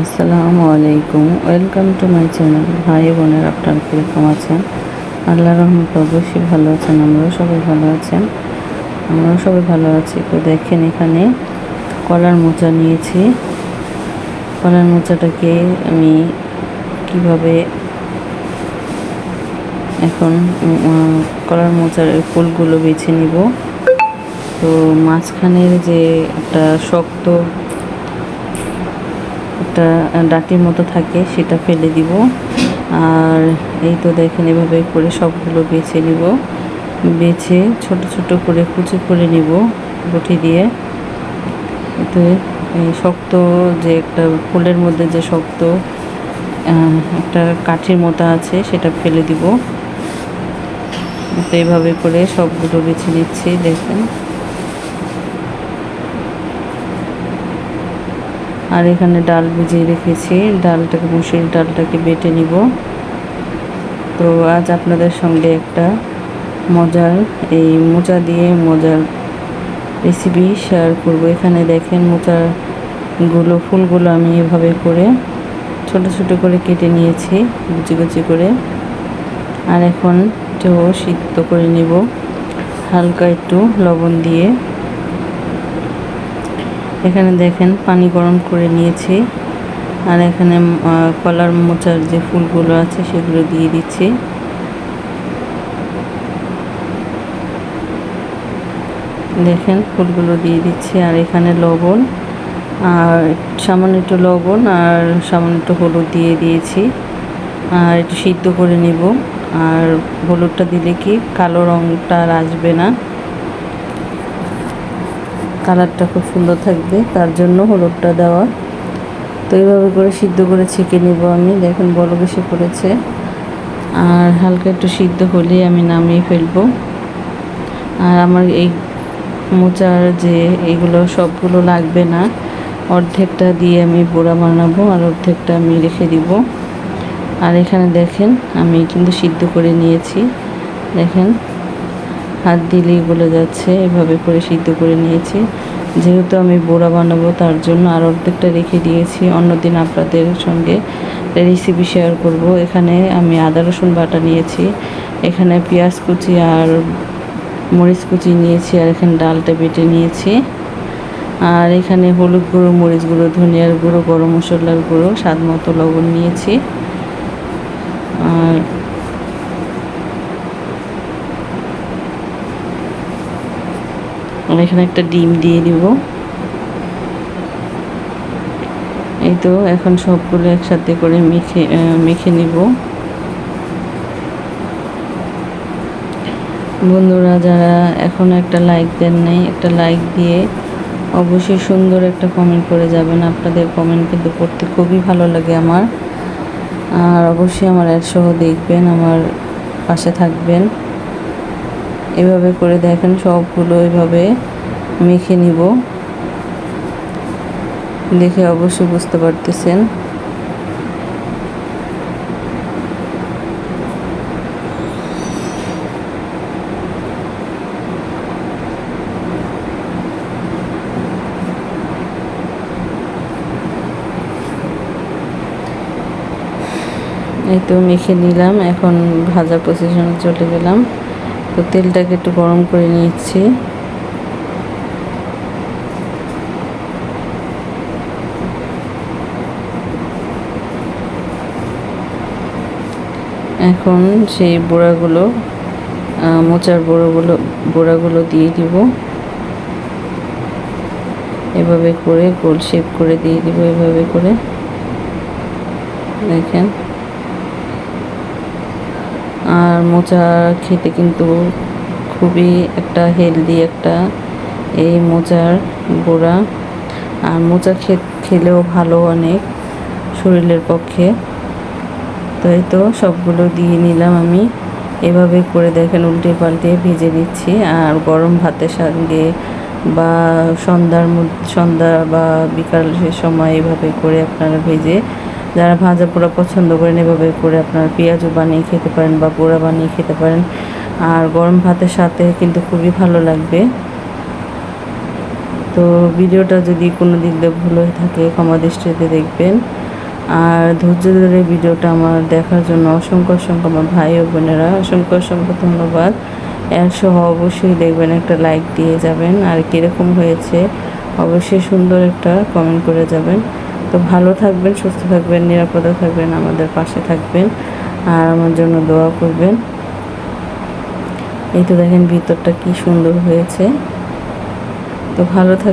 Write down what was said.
আসসালামু আলাইকুম। Welcome to my channel ভাই বোনের, আপনার কীরকম আছেন? আল্লাহ রহমত অবশ্যই ভালো আছেন, আমরাও সবাই ভালো আছেন। আমরাও সবাই ভালো আছি। তো দেখেন এখানে কলার মোচা নিয়েছি। কলার মোচাটাকে আমি কীভাবে এখন কলার মোচার ফুলগুলো বেছে নিব। তো মাঝখানের যে একটা শক্ত একটা ডাটির মতো থাকে, সেটা ফেলে দিব। আর এই তো দেখেন, এভাবে করে সবগুলো বেছে নিব। বেছে ছোট ছোট করে কুচি করে নিব বটি দিয়ে। এতে এই শক্ত যে একটা ফুলের মধ্যে যে শক্ত একটা কাঠির মতো আছে, সেটা ফেলে দিব। তো করে সবগুলো বেছে নিচ্ছি, দেখেন। আর এখানে ডাল ভিজিয়ে রেখেছি। ডালটাকে মুসুরির ডালটাকে বেটে নিব। তো আজ আপনাদের সঙ্গে একটা মজার, এই মোচা দিয়ে মজার রেসিপি শেয়ার করব। এখানে দেখেন মোচারগুলো ফুলগুলো আমি এভাবে করে ছোট ছোট করে কেটে নিয়েছি, কুচি কুচি করে। আর এখন এটাও সিদ্ধ করে নিব। হালকা একটু লবণ দিয়ে। এখানে দেখেন পানি গরম করে নিয়েছি। আর এখানে কলার মোচার যে ফুলগুলো আছে সেগুলো দিয়ে দিচ্ছি। দেখেন ফুলগুলো দিয়ে দিচ্ছি। আর এখানে লবণ, আর সামান্য একটু লবণ আর সামান্য একটু হলুদ দিয়ে দিয়েছি। আর একটু সিদ্ধ করে নেব। আর হলুদটা দিলে কি কালো রঙটা আর আসবে না। কালারটা খুব সুন্দর থাকবে, তার জন্য হলুদটা দেওয়া। তো এইভাবে করে সিদ্ধ করে ছেঁকে নেব আমি, দেখেন বড় বেশি পড়েছে আর হালকা একটু সিদ্ধ হলেই আমি নামিয়ে ফেলব। আর আমার এই মোচার যে এগুলো, সবগুলো লাগবে না, অর্ধেকটা দিয়ে আমি বোড়া বানাবো আর অর্ধেকটা আমি রেখে দিব। আর এখানে দেখেন, আমি কিন্তু সিদ্ধ করে নিয়েছি। দেখেন হাত দিলেই গলে যাচ্ছে, এভাবে করে সিদ্ধ করে নিয়েছি। যেহেতু আমি বোড়া বানাবো, তার জন্য আর অর্ধেকটা রেখে দিয়েছি। অন্যদিন আপনাদের সঙ্গে রেসিপি শেয়ার করব। এখানে আমি আদা, রসুন বাটা নিয়েছি। এখানে পেঁয়াজ কুচি আর মরিচ কুচি নিয়েছি আর এখানে ডালটা বেটে নিয়েছি। আর এখানে হলুদ গুঁড়ো, মরিচ গুঁড়ো, ধনিয়ার গুঁড়ো, গরম মশলার গুঁড়ো, স্বাদ মতো লবণ নিয়েছি। আর আর এখানে একটা ডিম দিয়ে দিব। এই তো, এখন সবগুলো একসাথে করে মেখে মেখে নিব। বন্ধুরা, যারা এখন একটা লাইক দেন নাই, একটা লাইক দিয়ে অবশ্যই সুন্দর একটা কমেন্ট করে যাবেন। আপনাদের কমেন্ট কিন্তু পড়তে খুবই ভালো লাগে আমার। আর অবশ্যই আমার অ্যাড সহ দেখবেন, আমার পাশে থাকবেন। এভাবে করে দেখেন সবগুলো এভাবে মেখে নিব। দেখে অবশ্যই বুঝতে পারতেছেন। এই তো মেখে নিলাম, এখন ভাজা পজিশনে চলে গেলাম। তো তেলটাকে একটু গরম করে নিচ্ছি এখন সেই বোড়াগুলো মোচার বড়োগুলো, বোড়াগুলো দিয়ে দিব। এভাবে করে গোল শেপ করে দিয়ে দিব, এভাবে করে। দেখেন। আর মোচা খেতে কিন্তু খুবই একটা হেলদি একটা এই মোচার গোড়া। আর মোচা খেলেও ভালো অনেক শরীরের পক্ষে। তো এই তো সবগুলো দিয়ে নিলাম আমি। এভাবে করে দেখেন উল্টে পাল্টে ভেজে নিচ্ছি। আর গরম ভাতের সঙ্গে বা সন্ধ্যার সন্ধ্যা বা বিকালের সময় এভাবে করে আপনারা ভেজে যারা ভাজা পোড়া পছন্দ করেন, এভাবে করে আপনারা পেঁয়াজও বানিয়ে খেতে পারেন বা পোড়া বানিয়ে খেতে পারেন। আর গরম ভাতের সাথে কিন্তু খুবই ভালো লাগবে। তো ভিডিওটা যদি কোনো দিক দিয়ে ভুল হয়ে থাকে, ক্ষমা দৃষ্টিতে দেখবেন। আর ধৈর্য ধরে ভিডিওটা আমার দেখার জন্য অসংখ্য অসংখ্য আমার ভাই ও বোনেরা অসংখ্য অসংখ্য ধন্যবাদ। একশো অবশ্যই দেখবেন একটা লাইক দিয়ে যাবেন। আর কীরকম হয়েছে, অবশ্যই সুন্দর একটা কমেন্ট করে যাবেন। তো ভালো থাকবেন, সুস্থ থাকবেন, নিরাপদে থাকবেন, আমাদের পাশে থাকবেন আর আমার জন্য দোয়া করবেন। এই তো দেখেন ভিতরটা কি সুন্দর হয়েছে। তো ভালো থাক